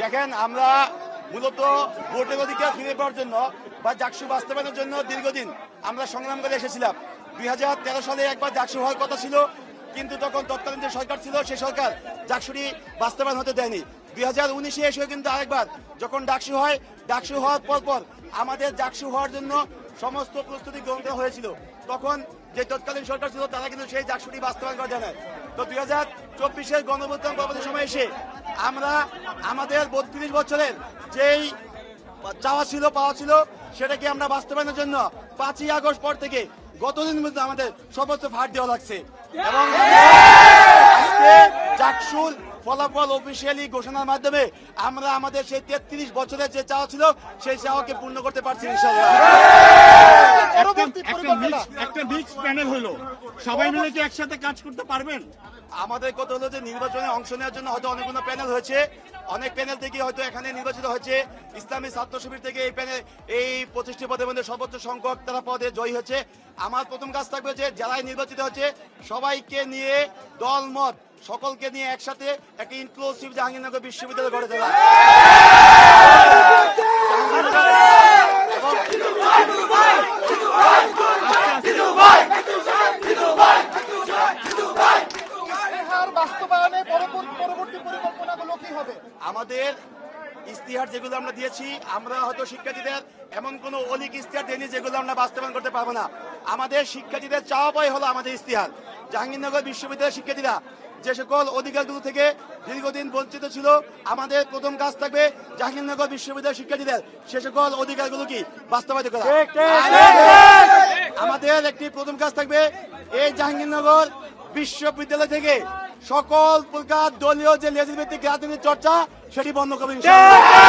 দেখেন, আমরা মূলত ভোটের অধিকার ফিরে পাওয়ার জন্য বা জাকসু বাস্তবায়নের জন্য দীর্ঘদিন আমরা সংগ্রাম করে এসেছিলাম। দুই হাজার তেরো সালে একবার জাকসু হওয়ার কথা ছিল, কিন্তু তখন তৎকালীন যে সরকার ছিল সেই সরকার জাকসুটি বাস্তবায়ন হতে দেয়নি। দুই হাজার উনিশে এসেও কিন্তু আরেকবার যখন ডাকসু হয়, ডাকসু হওয়ার পর পর আমাদের জাকসু হওয়ার জন্য সমস্ত প্রস্তুতি গ্রহণ করা হয়েছিল। তখন যে তৎকালীন সরকার ছিল তারা কিন্তু সেই জাকসুটি বাস্তবায়ন করা যায় তো দুই হাজার চব্বিশের গণভোটান পরবর্তী সময় এসে আমরা আমাদের বত্রিশ বছরের যেই চাওয়া ছিল পাওয়া ছিল সেটাকে আমরা বাস্তবায়নের জন্য পাঁচই আগস্ট পর থেকে গতদিন মধ্যে আমাদের সর্বোচ্চ ফাট দেওয়া লাগছে। এবং আজকে চাকসুল ফলাফল অফিসিয়ালি ঘোষণার মাধ্যমে আমরা আমাদের সেই তেত্রিশ বছরের যে চাওয়া ছিল সেই চাওয়াকে পূর্ণ করতে পারছি ইনশাল্লাহ একটা একটা মিক্স প্যানেল হলো। সবাই মিলে কি একসাথে কাজ করতে পারবেন? আমাদের কথা হলো যে নির্বাচনে অংশ নেওয়ার জন্য হয়তো অনেকগুলো প্যানেল হয়েছে। অনেক প্যানেল থেকে হয়তো এখানে নির্বাচিত হয়েছে। ইসলামী ছাত্র শিবির থেকে এই প্যানেল এই পঁচিশটি পদের মধ্যে সর্বোচ্চ সংখ্যক তারা পদে জয়ী হয়েছে। আমার প্রথম কাজ থাকবে যে যারাই নির্বাচিত হচ্ছে সবাইকে নিয়ে দল মত সকলকে নিয়ে একসাথে একটা ইনক্লুসিভ জাহাঙ্গীরনগর বিশ্ববিদ্যালয় গড়ে তোলা। বাস্তবায়নে পরবর্তী পরবর্তী পরিকল্পনাগুলো কি হবে? আমাদের ইস্তিহার যেগুলো আমরা দিয়েছি আমরা হয়তো শিক্ষার্থীদের এমন কোনো অলিক ইস্তিহার দেয়নি যেগুলো আমরা বাস্তবায়ন করতে পারব না। আমাদের শিক্ষার্থীদের চাওয়া পাই হলো আমাদের ইস্তিহার। জাহাঙ্গীরনগর বিশ্ববিদ্যালয়ের শিক্ষার্থীরা যে সকল অধিকারগুলো থেকে দীর্ঘদিন বঞ্চিত ছিল আমাদের প্রথম কাজ থাকবে জাহাঙ্গীরনগর বিশ্ববিদ্যালয়ের শিক্ষার্থীদের সে সকল অধিকারগুলো কি বাস্তবায়িত করা? আমাদের একটি প্রথম কাজ থাকবে এই জাহাঙ্গীরনগর বিশ্ববিদ্যালয় থেকে সকল প্রকার দলীয় যে লেজিসলেটিভ রাজনীতির চর্চা সেটি বন্ধ করবে।